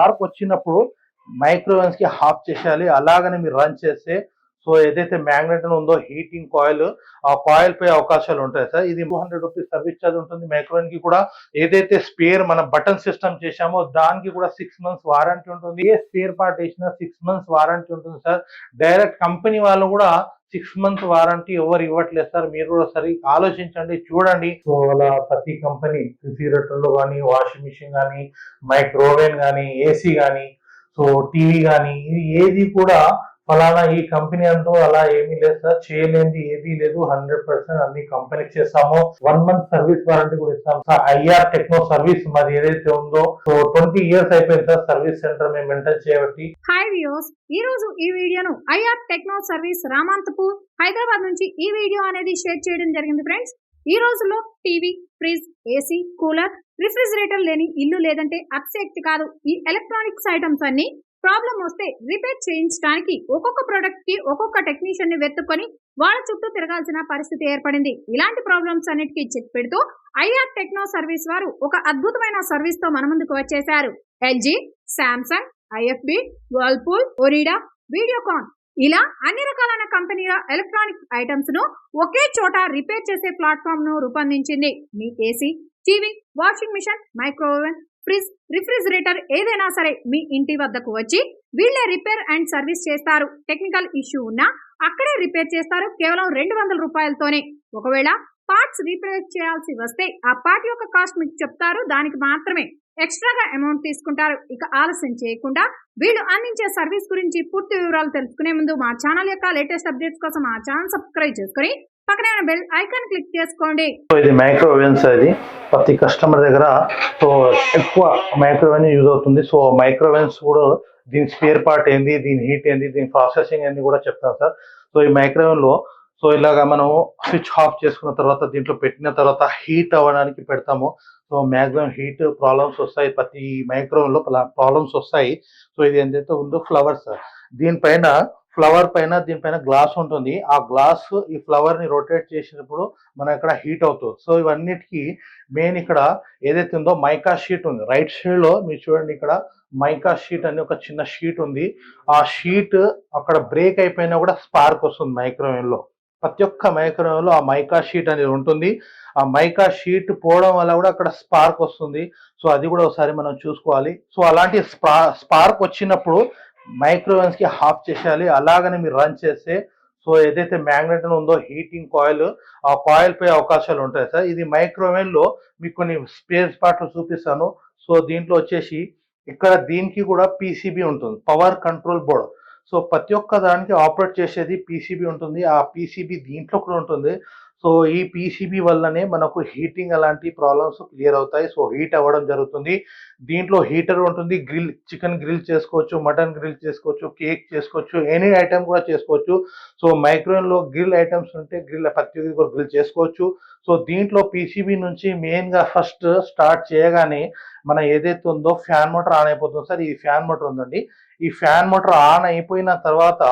Mark వచ్చినప్పుడు మైక్రోవేవ్స్కి half చేసేయాలి. అలాగనే మీరు రన్ చేస్తే సో ఏదైతే మ్యాగ్నెట్ ఉందో హీటింగ్ కాయిల్ ఆ కాయిల్ పై అవకాశాలు ఉంటాయి సార్. ఇది two hundred rupees service charge ఉంటుంది. మైక్రోవేవ్కి కూడా ఏదైతే స్పేర్ మన బటన్ సిస్టమ్ చేశామో దానికి కూడా సిక్స్ మంత్స్ వారంటీ ఉంటుంది. ఏ స్పేర్ పార్ట్ వేసినా సిక్స్ మంత్స్ వారంటీ ఉంటుంది సార్. డైరెక్ట్ కంపెనీ వాళ్ళు కూడా సిక్స్ మంత్స్ వారంటీ ఎవరు ఇవ్వట్లేదు సార్ మీరు కూడా సరి ఆలోచించండి చూడండి. సో అలా ప్రతి కంపెనీ రిఫ్రిజిరేటర్లు కానీ వాషింగ్ మిషన్ కానీ మైక్రోవేవ్ కానీ ఏసీ కానీ సో టీవీ కానీ ఇది ఏది కూడా ఫలానా ఈ కంపెనీ అంటూ అలా ఏమీ లేదు సార్. చేయలేంది ఏది లేదు. హండ్రెడ్ పర్సెంట్ అన్ని కంపెనీకి చేస్తాము. వన్ మంత్ సర్వీస్ వారంటీ కూడా ఇస్తాం సార్. ఐఆర్ టెక్నో సర్వీస్ మరి ఏదైతే ఉందో సో ట్వంటీ ఇయర్స్ అయిపోయింది సార్ సర్వీస్ సెంటర్ మేము మెయింటైన్ చేయబట్టి. హాయ్ వ్యూస్ ఈ రోజు ఈ వీడియోను IR techno service Ramanthapur Hyderabad నుంచి ఈ వీడియో అనేది షేర్ చేయడం జరిగింది ఫ్రెండ్స్. ఈ రోజుల్లో TV fridge AC cooler refrigerator లేని ఇల్లు లేదంటే అతిశక్తి కాదు. ఈ ఎలక్ట్రానిక్స్ ఐటమ్స్ అన్ని ప్రాబ్లం వస్తే రిపేర్ చేయించడానికి ఒక్కొక్క ప్రొడక్ట్కి ఒక్కొక్క టెక్నీషియన్ని వెతుక్కొని వాళ్ళ చుట్టూ తిరగాల్సిన పరిస్థితి ఏర్పడింది. ఇలాంటి ప్రాబ్లమ్స్ అన్నిటికీ చెక్ పెడుతూ ఐఆర్ టెక్నో సర్వీస్ వారు ఒక అద్భుతమైన సర్వీస్తో మన ముందుకు వచ్చేశారు. LG Samsung IFB Whirlpool Onida Videocon ఇలా అన్ని రకాలైన కంపెనీల ఎలక్ట్రానిక్ ఐటమ్స్ను ఒకే చోట రిపేర్ చేసే ప్లాట్ఫామ్ను రూపొందించింది. మీ AC TV washing machine microwave fridge refrigerator ఏదైనా సరే మీ ఇంటి వద్దకు వచ్చి వీళ్ళే రిపేర్ అండ్ సర్వీస్ చేస్తారు. టెక్నికల్ ఇష్యూ ఉన్నా అక్కడే రిపేర్ చేస్తారు. కేవలం రెండు వందల రూపాయలతోనే. ఒకవేళ పార్ట్స్ రీప్లేస్ చేయాల్సి వస్తే ఆ పార్ట్ యొక్క కాస్ట్ మీకు చెప్తారు. దానికి మాత్రమే ఎక్స్ట్రాగా అమౌంట్ తీసుకుంటారు. ఇక ఆలస్యం చేయకుండా వీళ్ళు అందించే సర్వీస్ గురించి పూర్తి వివరాలు తెలుసుకునే ముందు మా ఛానల్ యొక్క లేటెస్ట్ అప్డేట్స్ కోసం మా ఛానల్ సబ్స్క్రైబ్ చేసుకుని పక్కనే బెల్ ఐకాన్ క్లిక్ చేసుకోండి. ఇది ఇది మైక్రోవేవ్స్ అది. ప్రతి కస్టమర్ దగ్గర సో ఎక్కువ మైక్రోవేవ్ యూజ్ అవుతుంది. సో మైక్రోవేవ్స్ కూడా దీని స్పేర్ పార్ట్ ఏంది దీని హీట్ ఏంది దీని ప్రాసెసింగ్ ఏంది కూడా చెప్తాను సార్. సో ఈ మైక్రోవేవ్లో సో ఇలాగా మనం స్విచ్ ఆఫ్ చేసుకున్న తర్వాత దీంట్లో పెట్టిన తర్వాత హీట్ అవ్వడానికి పెడతాము. సో మ్యాక్సిమం హీట్ ప్రాబ్లమ్స్ వస్తాయి. ప్రతి మైక్రోవేవ్లో ప్రాబ్లమ్స్ వస్తాయి. సో ఇది ఏంటంటే ఉందో ఫ్లవర్స్ దీనిపైన ఫ్లవర్ పైన దీనిపైన గ్లాస్ ఉంటుంది. ఆ గ్లాస్ ఈ ఫ్లవర్ని రొటేట్ చేసినప్పుడు మనం ఇక్కడ హీట్ అవుతుంది సో ఇవన్నిటికి మెయిన్ ఇక్కడ ఏదైతే ఉందో మైకా షీట్ ఉంది. రైట్ సైడ్లో మీరు చూడండి ఇక్కడ మైకా షీట్ అని ఒక చిన్న షీట్ ఉంది. ఆ షీట్ అక్కడ బ్రేక్ అయిపోయినా కూడా స్పార్క్ వస్తుంది మైక్రోవేవ్లో. ప్రతి ఒక్క మైక్రోవేవ్లో ఆ మైకా షీట్ అనేది ఉంటుంది. ఆ మైకా షీట్ పోవడం వల్ల కూడా అక్కడ స్పార్క్ వస్తుంది. సో అది కూడా ఒకసారి మనం చూసుకోవాలి. సో అలాంటి స్పార్క్ వచ్చినప్పుడు మైక్రోవేవ్స్కి హాఫ్ చేసేయాలి. అలాగనే మీరు రన్ చేస్తే సో ఏదైతే మ్యాగ్నెట్ ఉందో హీటింగ్ కాయిల్ ఆ కాయిల్ పై అవకాశాలు ఉంటాయి సార్. ఇది మైక్రోవేవ్లో మీకు కొన్ని స్పేస్ పార్ట్లు చూపిస్తాను. సో దీంట్లో వచ్చేసి ఇక్కడ దీనికి కూడా పీసీబీ ఉంటుంది పవర్ కంట్రోల్ బోర్డ్. సో ప్రతి ఒక్క దానికి ఆపరేట్ చేసేది పీసీబీ ఉంటుంది. ఆ పీసీబీ దీంట్లో కూడా ఉంటుంది. సో ఈ పీసీబీ వల్లనే మనకు హీటింగ్ అలాంటి ప్రాబ్లమ్స్ క్లియర్ అవుతాయి. సో హీట్ అవ్వడం జరుగుతుంది. దీంట్లో హీటర్ ఉంటుంది. గ్రిల్ చికెన్ గ్రిల్ చేసుకోవచ్చు మటన్ గ్రిల్ చేసుకోవచ్చు కేక్ చేసుకోవచ్చు ఎనీ ఐటమ్ కూడా చేసుకోవచ్చు. సో మైక్రోవేవ్లో గ్రిల్ ఐటమ్స్ ఉంటే గ్రిల్ ప్రతి ఒక్కటి కూడా గ్రిల్ చేసుకోవచ్చు. సో దీంట్లో పీసీబీ నుంచి మెయిన్గా ఫస్ట్ స్టార్ట్ చేయగానే మన ఏదైతే ఉందో ఫ్యాన్ మోటార్ ఆన్ అయిపోతుంది సార్ ఈ ఫ్యాన్ మోటార్ ఉందండి. ఈ ఫ్యాన్ మోటార్ ఆన్ అయిపోయిన తర్వాత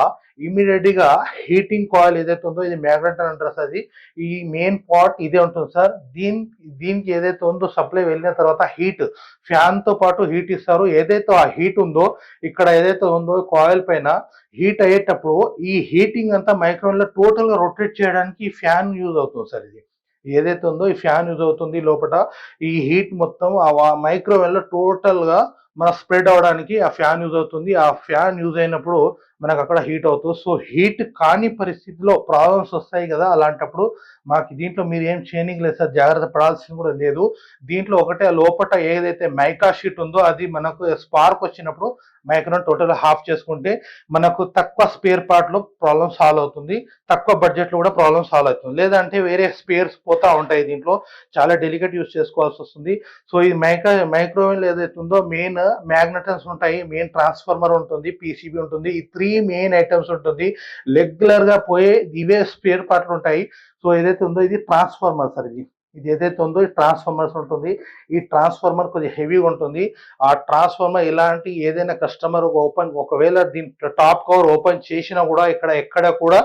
ఇమీడియట్గా హీటింగ్ కాయిల్ ఏదైతే ఉందో ఇది మ్యాగ్నెట్ అని అంటారు సార్ అది ఈ మెయిన్ పార్ట్ ఇదే ఉంటుంది సార్. దీని దీనికి ఏదైతే ఉందో సప్లై వెళ్ళిన తర్వాత హీట్ ఫ్యాన్తో పాటు హీట్ ఇస్తారు. ఏదైతే ఆ హీట్ ఉందో ఇక్కడ ఏదైతే ఉందో కాయిల్ పైన హీట్ అయ్యేటప్పుడు ఈ హీటింగ్ అంతా మైక్రోన్లో లో టోటల్గా రొటేట్ చేయడానికి ఫ్యాన్ యూజ్ అవుతుంది సార్ ఇది. ఏదైతే ఉందో ఈ ఫ్యాన్ యూజ్ అవుతుంది లోపల ఈ హీట్ మొత్తం ఆ మైక్రోవేవ్లో టోటల్గా టోటల్ మన స్ప్రెడ్ అవడానికి ఆ ఫ్యాన్ యూజ్ అవుతుంది. ఆ ఫ్యాన్ యూజ్ అయినప్పుడు మనకు అక్కడ హీట్ అవుతుంది సో హీట్ కాని పరిస్థితిలో ప్రాబ్లమ్స్ వస్తాయి కదా అలాంటప్పుడు మాకు దీంట్లో మీరు ఏం చేయనికి లేదు సార్ జాగ్రత్త పడాల్సింది కూడా లేదు. దీంట్లో ఒకటే లోపల ఏదైతే మైకా షీట్ ఉందో అది మనకు స్పార్క్ వచ్చినప్పుడు మైక్రోన్ టోటల్ హాఫ్ చేసుకుంటే మనకు తక్కువ స్పేర్ పార్ట్లో ప్రాబ్లమ్ సాల్వ్ అవుతుంది. తక్కువ బడ్జెట్లో కూడా ప్రాబ్లమ్ సాల్వ్ అవుతుంది. లేదంటే వేరే స్పేర్స్ పోతా ఉంటాయి దీంట్లో. చాలా డెలికేట్ యూస్ చేసుకోవాల్సి వస్తుంది. సో ఈ మైకా మైక్రోవేవ్ ఏదైతే ఉందో మెయిన్ మ్యాగ్నెటన్స్ ఉంటాయి మెయిన్ ట్రాన్స్ఫార్మర్ ఉంటుంది పీసీబీ ఉంటుంది. ఈ త్రీ మెయిన్ ఐటమ్స్ ఉంటుంది. రెగ్యులర్గా పోయే ఇవే స్పేర్ పార్ట్లు ఉంటాయి. సో ఏదైతే ఉందో ఇది ట్రాన్స్ఫార్మర్ సార్ ఇది. ఇది ఏదైతే ఉందో ఈ ట్రాన్స్ఫార్మర్స్ ఉంటుంది. ఈ ట్రాన్స్ఫార్మర్ కొద్దిగా హెవీగా ఉంటుంది. ఆ ట్రాన్స్ఫార్మర్ ఇలాంటి ఏదైనా కస్టమర్ ఓపెన్ ఒకవేళ దీని టాప్ కవర్ ఓపెన్ చేసినా కూడా ఇక్కడ ఎక్కడ కూడా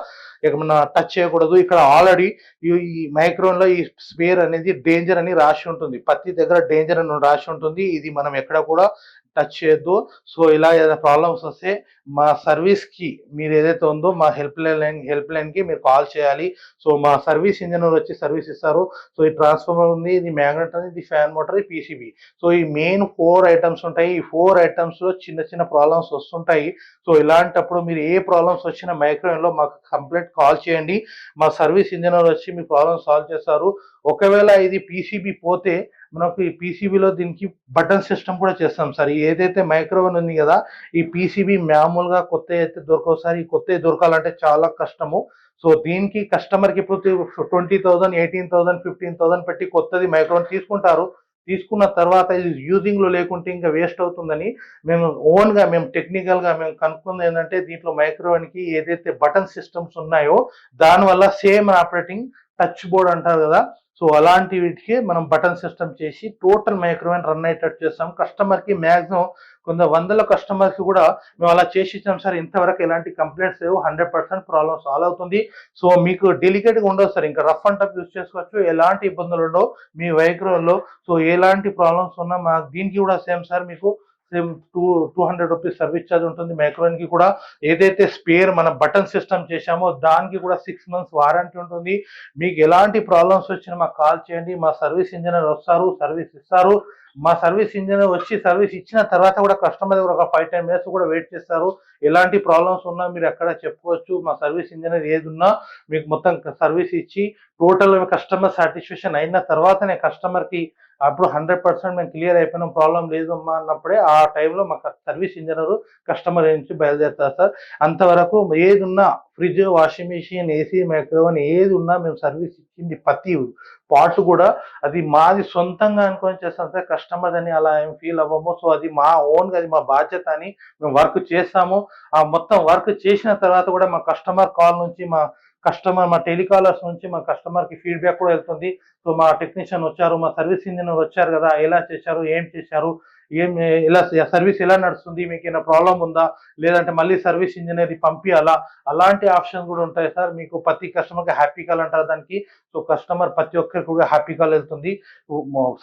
ఏమన్నా టచ్ చేయకూడదు. ఇక్కడ ఆల్రెడీ ఈ మైక్రోన్లో ఈ స్పేర్ అనేది డేంజర్ అని రాసి ఉంటుంది. ప్రతి దగ్గర డేంజర్ అని రాసి ఉంటుంది. ఇది మనం ఎక్కడ కూడా టచ్ చేయొద్దు. సో ఇలా ఏదైనా ప్రాబ్లమ్స్ వస్తే మా సర్వీస్కి మీరు ఏదైతే ఉందో మా హెల్ప్ లైన్ హెల్ప్ లైన్కి మీరు కాల్ చేయాలి. సో మా సర్వీస్ ఇంజనీర్ వచ్చి సర్వీస్ ఇస్తారు. సో ఈ ట్రాన్స్ఫార్మర్ ఉంది ఇది మ్యాగ్నెట్ ఉంది ఇది ఫ్యాన్ మోటార్ ఇది పీసీబీ. సో ఈ మెయిన్ ఫోర్ ఐటమ్స్ ఉంటాయి. ఈ ఫోర్ ఐటమ్స్లో చిన్న చిన్న ప్రాబ్లమ్స్ వస్తుంటాయి. సో ఇలాంటప్పుడు మీరు ఏ ప్రాబ్లమ్స్ వచ్చినా మైక్రోవేవ్లో మాకు కంప్లైంట్ కాల్ చేయండి. మా సర్వీస్ ఇంజనీర్ వచ్చి మీ ప్రాబ్లమ్ సాల్వ్ చేస్తారు. ఒకవేళ ఇది పీసీబీ పోతే మనకు ఈ పీసీబీలో దీనికి బటన్ సిస్టమ్ కూడా చేస్తాం సార్. ఏదైతే మైక్రోవేవ్ ఉంది కదా ఈ పీసీబీ మామూలుగా కొత్త అయితే దొరకవు సార్. ఈ కొత్త దొరకాలంటే చాలా కష్టము. సో దీనికి కస్టమర్కి ఇప్పుడు twenty thousand eighteen thousand fifteen thousand పెట్టి కొత్తది మైక్రోవేవ్ తీసుకుంటారు. తీసుకున్న తర్వాత ఇది యూజింగ్లో లేకుంటే ఇంకా వేస్ట్ అవుతుందని మేము ఓన్గా మేము టెక్నికల్గా మేము కనుక్కుంది ఏంటంటే దీంట్లో మైక్రోవెన్కి ఏదైతే బటన్ సిస్టమ్స్ ఉన్నాయో దానివల్ల సేమ్ ఆపరేటింగ్ టచ్ బోర్డ్ అంటారు కదా సో అలాంటి వీటికి మనం బటన్ సిస్టమ్ చేసి టోటల్ మైక్రోవేవ్ రన్ అయ్యేటట్టు చేస్తాం. కస్టమర్కి మ్యాక్సిమం కొంత వందల కస్టమర్కి కూడా మేము అలా చేసి ఇచ్చాం. సార్ ఇంతవరకు ఎలాంటి కంప్లైంట్స్ లేవు. హండ్రెడ్ పర్సెంట్ ప్రాబ్లమ్ సాల్వ్ అవుతుంది. సో మీకు డెలికేట్గా ఉండవు సార్. ఇంకా రఫ్ అండ్ టఫ్ యూస్ చేసుకోవచ్చు. ఎలాంటి ఇబ్బందులు ఉండవు మీ వైక్రోల్లో సో ఎలాంటి ప్రాబ్లమ్స్ ఉన్నా మా దీనికి కూడా సేమ్ సార్. మీకు same two two hundred rupees service charge ఉంటుంది. మైక్రోన్కి కూడా ఏదైతే స్పేర్ మన బటన్ సిస్టమ్ చేశామో దానికి కూడా సిక్స్ మంత్స్ వారంటీ ఉంటుంది. మీకు ఎలాంటి ప్రాబ్లమ్స్ వచ్చినా మాకు కాల్ చేయండి. మా సర్వీస్ ఇంజనీర్ వస్తారు సర్వీస్ ఇస్తారు. మా సర్వీస్ ఇంజనీర్ వచ్చి సర్వీస్ ఇచ్చిన తర్వాత కూడా కస్టమర్ దగ్గర ఒక ఫైవ్ టెన్ మినిట్స్ కూడా వెయిట్ చేస్తారు. ఎలాంటి ప్రాబ్లమ్స్ ఉన్నా మీరు ఎక్కడ చెప్పుకోవచ్చు. మా సర్వీస్ ఇంజనీర్ ఏది ఉన్నా మీకు మొత్తం సర్వీస్ ఇచ్చి టోటల్ కస్టమర్ సాటిస్ఫాక్షన్ అయిన తర్వాతనే కస్టమర్కి అప్పుడు హండ్రెడ్ పర్సెంట్ మేము క్లియర్ అయిపోయినాం ప్రాబ్లం లేదు అమ్మా అన్నప్పుడే ఆ టైంలో మాకు సర్వీస్ ఇంజనీర్ కస్టమర్ నుంచి బయలుదేరుతారు సార్. అంతవరకు ఏది ఉన్నా fridge washing machine AC microwave ఏది ఉన్నా మేము సర్వీస్ ఇచ్చింది ప్రతి పార్ట్ కూడా అది మాది సొంతంగా అనుకొని చేస్తాం. సార్ కస్టమర్ అని అలా ఏం ఫీల్ అవ్వము. సో అది మా ఓన్గా అది మా బాధ్యత అని మేము వర్క్ చేస్తాము. ఆ మొత్తం వర్క్ చేసిన తర్వాత కూడా మా కస్టమర్ కాల్ నుంచి మా కస్టమర్ మా టెలికాలర్స్ నుంచి మా కస్టమర్కి ఫీడ్బ్యాక్ కూడా వెళ్తుంది. సో మా టెక్నీషియన్ వచ్చారు మా సర్వీస్ ఇంజనీర్ వచ్చారు కదా ఎలా చేశారు ఏం చేశారు ఏం ఎలా సర్వీస్ ఎలా నడుస్తుంది? మీకు ఏమైనా ప్రాబ్లం ఉందా? లేదంటే మళ్ళీ సర్వీస్ ఇంజనీర్ పంపించాలా అలాంటి ఆప్షన్ కూడా ఉంటాయి సార్. మీకు ప్రతి కస్టమర్కి హ్యాపీ కాల్ అంటారు దానికి. సో కస్టమర్ ప్రతి ఒక్కరికి కూడా హ్యాపీ కాల్ వెళ్తుంది.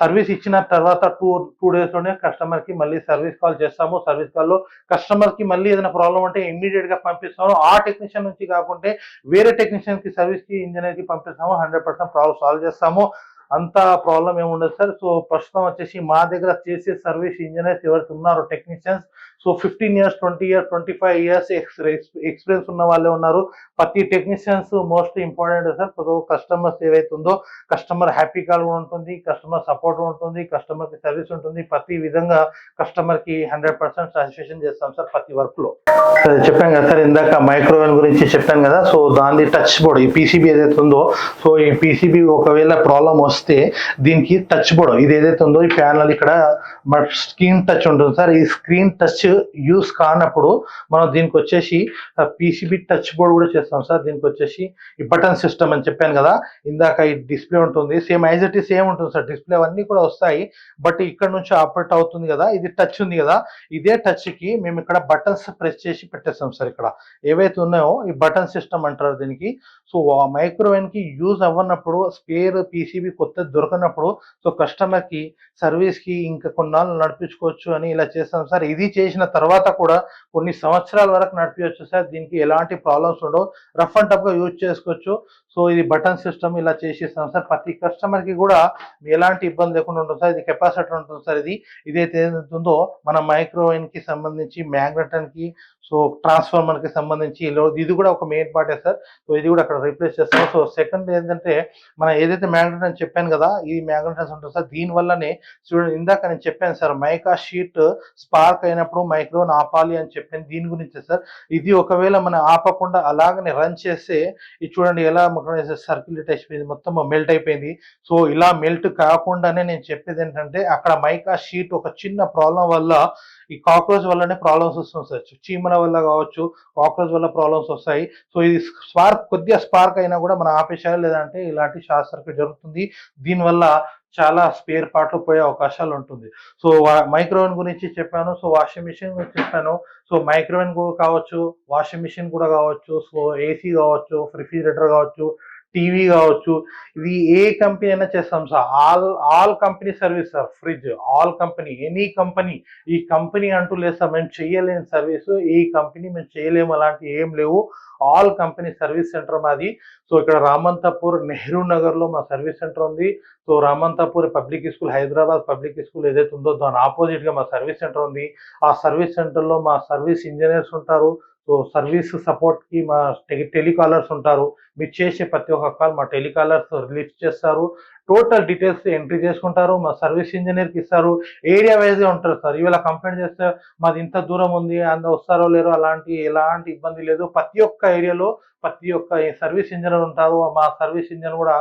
సర్వీస్ ఇచ్చిన తర్వాత టూ టూ డేస్లోనే కస్టమర్కి మళ్ళీ సర్వీస్ కాల్ చేస్తాము. సర్వీస్ కాల్లో కస్టమర్కి మళ్ళీ ఏదైనా ప్రాబ్లం ఉంటే ఇమ్మీడియట్గా పంపిస్తాము. ఆ టెక్నీషియన్ నుంచి కాకుంటే వేరే టెక్నీషియన్కి సర్వీస్కి ఇంజనీర్కి ఇంజనీర్కి పంపిస్తాము. హండ్రెడ్ పర్సెంట్ ప్రాబ్లం సాల్వ్ చేస్తాము. అంత ప్రాబ్లం ఏముండదు సార్. సో ప్రస్తుతం వచ్చేసి మా దగ్గర చేసే సర్వీస్ ఇంజనీర్స్ ఎవరికి ఉన్నారో technicians so fifteen years twenty years twenty five years experience ఉన్న వాళ్ళే ఉన్నారు. ప్రతి technicians most important sir customers ఏవైతుందో ఉందో కస్టమర్ హ్యాపీ కాల్ కూడా ఉంటుంది కస్టమర్ సపోర్ట్ ఉంటుంది కస్టమర్కి సర్వీస్ ఉంటుంది. ప్రతి విధంగా కస్టమర్కి హండ్రెడ్ పర్సెంట్ సాటిస్ఫాక్షన్ చేస్తాం సార్ ప్రతి వర్క్లో. సరే చెప్పాను కదా సార్ ఇందాక మైక్రోవేవ్ గురించి చెప్పాను కదా సో దాని టచ్ బోర్డ్ ఈ పీసీబీ ఏదైతే ఉందో సో ఈ పీసీబీ ఒకవేళ ప్రాబ్లం వస్తే దీనికి టచ్ బోర్డ్ ఇది ఏదైతే ఉందో ఈ ప్యానల్ ఇక్కడ మన స్క్రీన్ టచ్ ఉంటుంది సార్ ఈ స్క్రీన్ టచ్ యూస్ కానప్పుడు మనం దీనికి వచ్చేసి పీసీబీ టచ్ బోర్డ్ కూడా చేస్తాం సార్. దీనికి వచ్చేసి ఈ బటన్ సిస్టమ్ అని చెప్పాను కదా. ఇందాక ఈ డిస్ప్లే ఉంటుంది. Same as it is same ఉంటుంది సార్. డిస్ప్లే అవన్నీ కూడా వస్తాయి. బట్ ఇక్కడ నుంచి ఆపరేట్ అవుతుంది కదా. ఇది టచ్ ఉంది కదా. ఇదే టచ్కి మేము ఇక్కడ బటన్స్ ప్రెస్ చేసి పెట్టేస్తాం సార్ ఇక్కడ. ఏవైతే ఉన్నాయో ఈ బటన్ సిస్టమ్ అంటారు దీనికి. సో మైక్రోవేవ్కి యూజ్ అవ్వనప్పుడు స్పేర్ పీసీబీ కొత్తది దొరకనప్పుడు సో కస్టమర్కి సర్వీస్కి ఇంకా కొన్నాళ్ళు నడిపించుకోవచ్చు అని ఇలా చేస్తాం సార్. ఇది చేసిన తర్వాత కూడా కొన్ని సంవత్సరాల వరకు నడిపించవచ్చు సార్. దీనికి ఎలాంటి ప్రాబ్లమ్స్ ఉండవు. రఫ్ అండ్ టఫ్గా యూజ్ చేసుకోవచ్చు. సో ఇది బటన్ సిస్టమ్ ఇలా చేసిస్తాం సార్. ప్రతి కస్టమర్కి కూడా ఎలాంటి ఇబ్బంది లేకుండా ఉంటుంది సార్. ఇది కెపాసిటర్ ఉంటుంది సార్ ఇది. ఇదైతే ఏదైతే ఉందో మన మైక్రోవేవ్కి సంబంధించి మ్యాగ్నెటన్కి సో ట్రాన్స్ఫార్మర్కి సంబంధించి ఇది కూడా ఒక మెయిన్ పార్టే సార్. సో ఇది కూడా అక్కడ రీప్లేస్ చేస్తాం. సో సెకండ్ ఏంటంటే మన ఏదైతే మ్యాగ్నెట్ అని చెప్పాను కదా ఈ మ్యాగ్నెటన్స్ ఉంటుంది సార్. దీని వల్లనే చూడండి ఇందాక నేను చెప్పాను సార్ మైకా షీట్ స్పార్క్ అయినప్పుడు మైక్రోన్ ఆపాలి అని చెప్పాను. దీని గురించి సార్. ఇది ఒకవేళ మనం ఆపకుండా అలాగనే రన్ చేస్తే ఇది చూడండి ఎలా సర్క్యులేట్ అయిపోయింది మొత్తం మెల్ట్ అయిపోయింది. సో ఇలా మెల్ట్ కాకుండానే నేను చెప్పేది ఏంటంటే అక్కడ మైకా షీట్ ఒక చిన్న ప్రాబ్లం వల్ల ఈ కాక్రోచ్ వల్లనే ప్రాబ్లమ్స్ వస్తుంది సార్. చీమల వల్ల కావచ్చు కాక్రోచ్ వల్ల ప్రాబ్లమ్స్ వస్తాయి. సో ఇది స్పార్క్ కొద్దిగా స్పార్క్ అయినా కూడా మనం ఆపేసేయాలి లేదంటే ఇలాంటి షార్ట్ సర్క్యూట్ జరుగుతుంది. దీనివల్ల చాలా స్పేర్ పార్ట్లు పోయే అవకాశాలు ఉంటుంది. సో మైక్రోవెన్ గురించి చెప్పాను సో వాషింగ్ మిషన్ గురించి చెప్పాను. సో మైక్రోవేవ్ కావచ్చు వాషింగ్ మిషన్ కూడా కావచ్చు సో ఏసీ కావచ్చు రిఫ్రిజిరేటర్ కావచ్చు టీవీ కావచ్చు ఇది ఏ కంపెనీ అయినా చేస్తాం sir. All all company service sir. Fridge all company any company ఈ కంపెనీ అంటూ లేదు సార్. మేము చేయలేని సర్వీస్ ఈ కంపెనీ మేము చేయలేము. అలాంటివి ఏం లేవు. ఆల్ కంపెనీ సర్వీస్ సెంటర్ మాది. సో ఇక్కడ రామంతపూర్ నెహ్రూ నగర్లో మా సర్వీస్ సెంటర్ ఉంది. So Ramanthapur public school Hyderabad public school ఏదైతే ఉందో దాని ఆపోజిట్గా మా సర్వీస్ సెంటర్ ఉంది. ఆ సర్వీస్ సెంటర్లో మా సర్వీస్ ఇంజనీర్స్ ఉంటారు. సో సర్వీస్ సపోర్ట్కి మా టెలికాలర్స్ ఉంటారు. మీరు చేసే ప్రతి ఒక్క కాల్ మా టెలికాలర్స్ రిలీజ్ చేస్తారు. టోటల్ డీటెయిల్స్ ఎంట్రీ చేసుకుంటారు. మా సర్వీస్ ఇంజనీర్కి ఇస్తారు. ఏరియా వైజ్ ఉంటారు సార్. ఇవాళ కంప్లైంట్ చేస్తే మాది ఇంత దూరం ఉంది అంత వస్తారో లేరో అలాంటి ఎలాంటి ఇబ్బంది లేదు. ప్రతి ఒక్క ఏరియాలో ప్రతి ఒక్క సర్వీస్ ఇంజనీర్ ఉంటారు. మా సర్వీస్ ఇంజనీర్ కూడా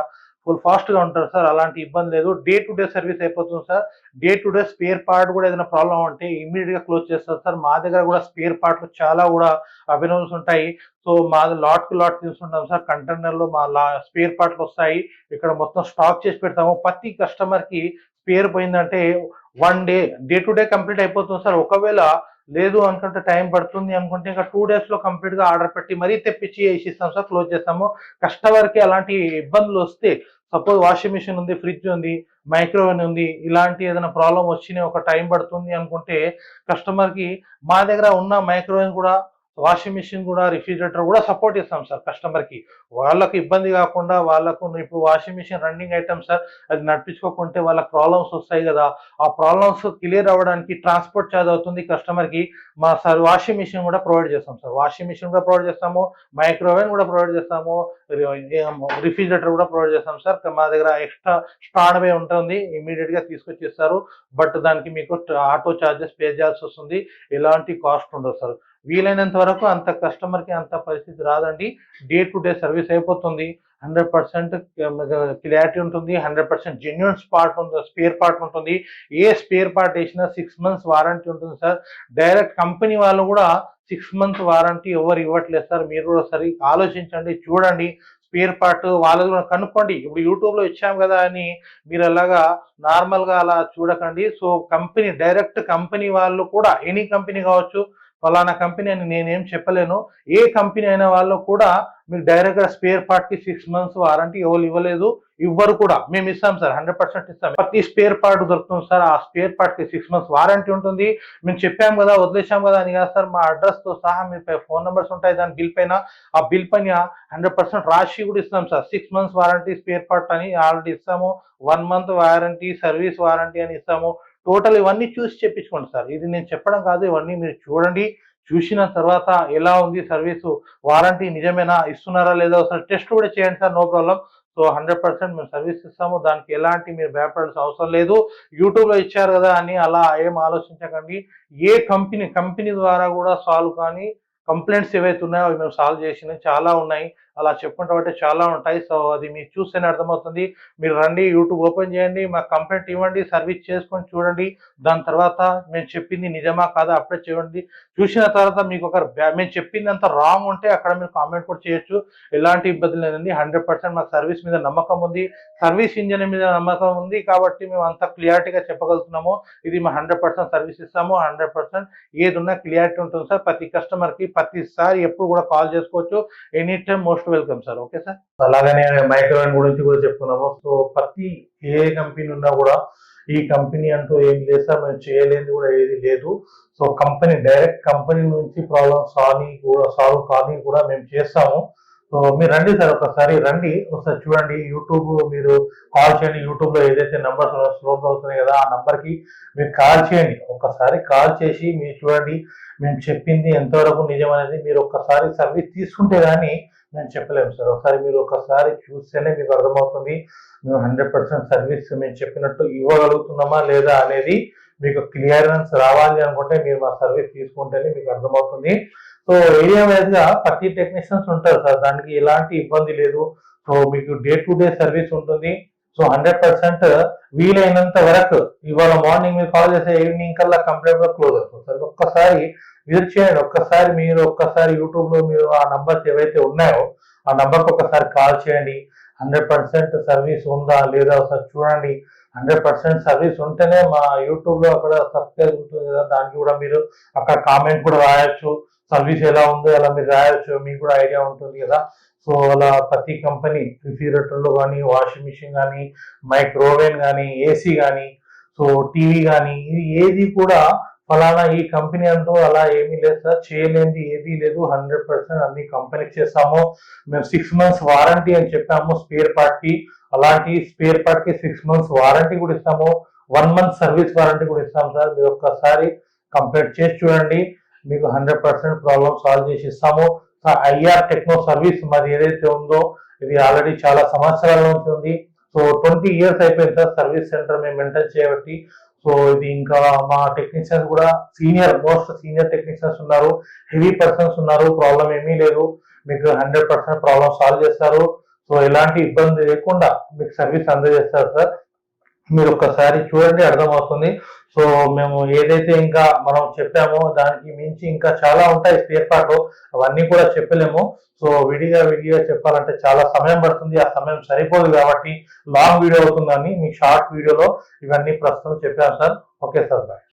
ఫుల్ ఫాస్ట్గా ఉంటారు సార్ అలాంటి ఇబ్బంది లేదు. డే టు డే సర్వీస్ అయిపోతుంది sir. Day to day spare part కూడా ఏదైనా ప్రాబ్లం ఉంటే ఇమీడియట్గా క్లోజ్ చేస్తారు సార్. మా దగ్గర కూడా స్పేర్ పార్ట్లు చాలా కూడా అవైలబుల్స్ ఉంటాయి. సో మాది లాట్కి లాట్ తీసుకుంటాం సార్. కంటైనర్లో మా లా స్పేర్ పార్ట్లు వస్తాయి. ఇక్కడ మొత్తం స్టాక్ చేసి పెడతాము. ప్రతి కస్టమర్కి స్పేర్ పోయిందంటే one day day to day complete అయిపోతుంది సార్. ఒకవేళ లేదు అనుకుంటే టైం పడుతుంది అనుకుంటే ఇంకా టూ డేస్లో కంప్లీట్గా ఆర్డర్ పెట్టి మరీ తెప్పించి వేసి ఇస్తాం సార్ క్లోజ్ చేస్తాము. కస్టమర్కి అలాంటి ఇబ్బందులు వస్తే సపోజ్ వాషింగ్ మిషన్ ఉంది ఫ్రిడ్జ్ ఉంది మైక్రోవేవ్ ఉంది ఇలాంటి ఏదైనా ప్రాబ్లం వచ్చిన ఒక టైం పడుతుంది అనుకుంటే కస్టమర్కి మా దగ్గర ఉన్న మైక్రోవేవ్ కూడా వాషింగ్ మిషన్ కూడా రిఫ్రిజిరేటర్ కూడా సపోర్ట్ ఇస్తాం సార్ కస్టమర్కి వాళ్ళకు ఇబ్బంది కాకుండా వాళ్ళకు ఇప్పుడు washing machine running item sir అది నడిపించుకోకుంటే వాళ్ళకి ప్రాబ్లమ్స్ వస్తాయి కదా. ఆ ప్రాబ్లమ్స్ క్లియర్ అవ్వడానికి ట్రాన్స్పోర్ట్ ఛార్జ్ అవుతుంది కస్టమర్కి మా సార్ వాషింగ్ మిషన్ కూడా ప్రొవైడ్ చేస్తాం సార్. వాషింగ్ మిషన్ కూడా ప్రొవైడ్ చేస్తాము మైక్రోవేవ్ కూడా ప్రొవైడ్ చేస్తాము రిఫ్రిజిరేటర్ కూడా ప్రొవైడ్ చేస్తాం సార్. మా దగ్గర ఎక్స్ట్రా స్టాండ్ బై ఉంటుంది ఇమీడియట్గా తీసుకొచ్చేస్తారు. బట్ దానికి మీకు ఆటో చార్జెస్ పే చేయాల్సి వస్తుంది. ఎలాంటి కాస్ట్ ఉండదు సార్. వీలైనంత వరకు అంత కస్టమర్కి అంత పరిస్థితి రాదండి. డే టు డే సర్వీస్ అయిపోతుంది. హండ్రెడ్ పర్సెంట్ క్లారిటీ ఉంటుంది. హండ్రెడ్ పర్సెంట్ జెన్యున్ స్పాట్ ఉంటుంది స్పేర్ పార్ట్ ఉంటుంది. ఏ స్పేర్ పార్ట్ వేసినా సిక్స్ మంత్స్ వారంటీ ఉంటుంది సార్. డైరెక్ట్ కంపెనీ వాళ్ళు కూడా సిక్స్ మంత్స్ వారంటీ ఎవరు ఇవ్వట్లేదు సార్. మీరు కూడా సరి ఆలోచించండి చూడండి. స్పేర్ పార్ట్ వాళ్ళది కూడా కనుక్కోండి. ఇప్పుడు యూట్యూబ్లో ఇచ్చాం కదా అని మీరు అలాగా నార్మల్గా అలా చూడకండి. సో కంపెనీ డైరెక్ట్ కంపెనీ వాళ్ళు కూడా ఎనీ కంపెనీ కావచ్చు ఫలానా కంపెనీ అని నేనేం చెప్పలేను. ఏ కంపెనీ అయిన వాళ్ళు కూడా మీకు డైరెక్ట్గా స్పేర్ పార్ట్కి సిక్స్ మంత్స్ వారంటీ ఎవరు ఇవ్వలేదు. ఇవ్వరు కూడా. మేము ఇస్తాం సార్. హండ్రెడ్ పర్సెంట్ ఇస్తాం. ప్రతి స్పేర్ పార్ట్ దొరుకుతుంది సార్. ఆ స్పేర్ పార్ట్కి సిక్స్ మంత్స్ వారంటీ ఉంటుంది. మేము చెప్పాం కదా వదిలేసాం కదా అని కాదు సార్. మా అడ్రస్తో సహా మీ ఫోన్ నెంబర్స్ ఉంటాయి. దాని బిల్ పైన. ఆ బిల్ పైన హండ్రెడ్ పర్సెంట్ రాసి కూడా ఇస్తాం sir. Six months warranty spare part అని ఆల్రెడీ ఇస్తాము. One month warranty service warranty అని ఇస్తాము. టోటల్ ఇవన్నీ చూసి చెప్పించుకోండి సార్. ఇది నేను చెప్పడం కాదు ఇవన్నీ మీరు చూడండి. చూసిన తర్వాత ఎలా ఉంది సర్వీసు? వారంటీ నిజమేనా? ఇస్తున్నారా లేదా? ఒకసారి టెస్ట్ కూడా చేయండి sir no problem so hundred percent మేము సర్వీస్ ఇస్తాము. దానికి ఎలాంటి మీరు భయపడాల్సిన అవసరం లేదు. యూట్యూబ్లో ఇచ్చారు కదా అని అలా ఏం ఆలోచించకండి. ఏ కంపెనీ కంపెనీ ద్వారా కూడా సాల్వ్ కానీ కంప్లైంట్స్ ఏవైతే ఉన్నాయో అవి మేము సాల్వ్ చేసినవి చాలా ఉన్నాయి. అలా చెప్పుకుంటా చాలా ఉంటాయి. సో అది మీరు చూస్తేనే అర్థమవుతుంది. మీరు రండి యూట్యూబ్ ఓపెన్ చేయండి మాకు కంప్లైంట్ ఇవ్వండి సర్వీస్ చేసుకొని చూడండి. దాని తర్వాత మేము చెప్పింది నిజమా కాదా అప్డేట్ చేయండి చూసిన తర్వాత మీకు ఒక మేము చెప్పింది అంత రాంగ్ ఉంటే అక్కడ మీరు కామెంట్ కూడా చేయొచ్చు. ఎలాంటి ఇబ్బంది లేదండి. హండ్రెడ్ పర్సెంట్ మాకు సర్వీస్ మీద నమ్మకం ఉంది. సర్వీస్ ఇంజన్ మీద నమ్మకం ఉంది కాబట్టి మేము అంత క్లియారిటీగా చెప్పగలుగుతున్నాము. ఇది మా హండ్రెడ్ పర్సెంట్ సర్వీస్ ఇస్తాము. హండ్రెడ్ పర్సెంట్ ఏది ఉన్నా క్లియారిటీ ఉంటుంది సార్. ప్రతి కస్టమర్కి ప్రతిసారి ఎప్పుడు కూడా కాల్ చేసుకోవచ్చు. Any time most welcome sir okay sir అలాగనే మైక్రోన్ గురించి కూడా చెప్పుకున్నాము. సో ప్రతి ఏ కంపెనీ ఉన్నా కూడా ఈ కంపెనీ అంటూ ఏం లేదు సార్ మేము చేయలేనిది కూడా ఏది లేదు. సో కంపెనీ డైరెక్ట్ కంపెనీ నుంచి ప్రాబ్లమ్ సాల్వ్ కూడా సాల్వ్ కానీ కూడా మేము చేస్తాము. సో మీరు రండి సార్ ఒకసారి రండి. ఒకసారి చూడండి. యూట్యూబ్ మీరు కాల్ చేయండి. యూట్యూబ్లో ఏదైతే నంబర్స్ స్లోప్ అవుతున్నాయి కదా ఆ నంబర్కి మీరు కాల్ చేయండి. ఒకసారి కాల్ చేసి మీరు చూడండి. మేము చెప్పింది ఎంతవరకు నిజం అనేది మీరు ఒక్కసారి సర్వీస్ తీసుకుంటే కానీ మేము చెప్పలేము సార్. ఒకసారి మీరు ఒకసారి చూస్తేనే మీకు అర్థమవుతుంది. మేము హండ్రెడ్ పర్సెంట్ సర్వీస్ మేము చెప్పినట్టు ఇవ్వగలుగుతున్నామా లేదా అనేది మీకు క్లియరెన్స్ రావాలి అనుకుంటే మీరు మా సర్వీస్ తీసుకుంటేనే మీకు అర్థమవుతుంది. సో ఏరియా వైజ్గా ప్రతి టెక్నీషియన్స్ ఉంటారు సార్. దానికి ఎలాంటి ఇబ్బంది లేదు. సో మీకు డే టు డే సర్వీస్ ఉంటుంది. సో హండ్రెడ్ పర్సెంట్ వీలైనంత వరకు ఇవాళ మార్నింగ్ మీరు కాల్ చేస్తే ఈవినింగ్ కల్లా కంప్లీట్గా క్లోజ్ అవుతుంది సార్. ఒక్కసారి విజిట్ చేయండి ఒక్కసారి మీరు ఒక్కసారి యూట్యూబ్లో మీరు ఆ నంబర్స్ ఏవైతే ఉన్నాయో ఆ నంబర్కి ఒకసారి కాల్ చేయండి. హండ్రెడ్ పర్సెంట్ సర్వీస్ ఉందా లేదా ఒకసారి చూడండి. హండ్రెడ్ పర్సెంట్ సర్వీస్ ఉంటేనే మా యూట్యూబ్లో అక్కడ సబ్స్క్రైబ్ ఉంటుంది కదా దానికి కూడా మీరు అక్కడ కామెంట్ కూడా రాయొచ్చు. సర్వీస్ ఎలా ఉందో అలా మీరు రాయొచ్చు. మీకు కూడా ఐడియా ఉంటుంది కదా. సో అలా ప్రతి కంపెనీ రిఫ్రిజిరేటర్లు కానీ వాషింగ్ మిషన్ కానీ మైక్రోవేవ్ కానీ ఏసీ కానీ సో టీవీ కానీ ఇది ఏది కూడా ఫలానా ఈ కంపెనీ అంటూ అలా ఏమీ లేదు సార్. చేయలేనిది ఏదీ లేదు. హండ్రెడ్ పర్సెంట్ అన్ని కంపెనీకి చేస్తాము. మేము సిక్స్ మంత్స్ వారంటీ అని చెప్పాము స్పేర్ పార్ట్కి అలాంటి స్పేర్ పార్ట్కి సిక్స్ మంత్స్ వారంటీ కూడా ఇస్తాము. వన్ మంత్ సర్వీస్ వారంటీ కూడా ఇస్తాం సార్. మీరు ఒక్కసారి కంప్లీట్ చేసి చూడండి. మీకు హండ్రెడ్ పర్సెంట్ ప్రాబ్లమ్ సాల్వ్ చేసి ఇస్తాము. సార్ ఐఆర్ టెక్నో సర్వీస్ మాది ఏదైతే ఉందో ఇది ఆల్రెడీ చాలా సంవత్సరాల నుంచి ఉంది. సో ట్వంటీ ఇయర్స్ అయిపోయింది సార్ సర్వీస్ సెంటర్ మేము మెయింటైన్ చేయబట్టి. సో ఇది ఇంకా మా టెక్నీషియన్స్ కూడా సీనియర్ మోస్ట్ సీనియర్ టెక్నీషియన్స్ ఉన్నారు. హెవీ పర్సన్స్ ఉన్నారు. ప్రాబ్లం ఏమీ లేదు. మీకు హండ్రెడ్ పర్సెంట్ ప్రాబ్లమ్ సాల్వ్ చేస్తారు. సో ఎలాంటి ఇబ్బంది లేకుండా మీకు సర్వీస్ అందజేస్తారు సార్ మీరు ఒక్కసారి చూడండి అర్థమవుతుంది. సో మేము ఏదైతే ఇంకా మనం చెప్పామో దానికి మించి ఇంకా చాలా ఉంటాయి స్పేర్ పార్ట్ అవన్నీ కూడా చెప్పలేము. సో విడిగా విడిగా చెప్పాలంటే చాలా సమయం పడుతుంది. ఆ సమయం సరిపోదు కాబట్టి లాంగ్ వీడియో అవుతుందని మీకు షార్ట్ వీడియోలో ఇవన్నీ ప్రస్తుతం చెప్పాను సార్. Okay sir bye.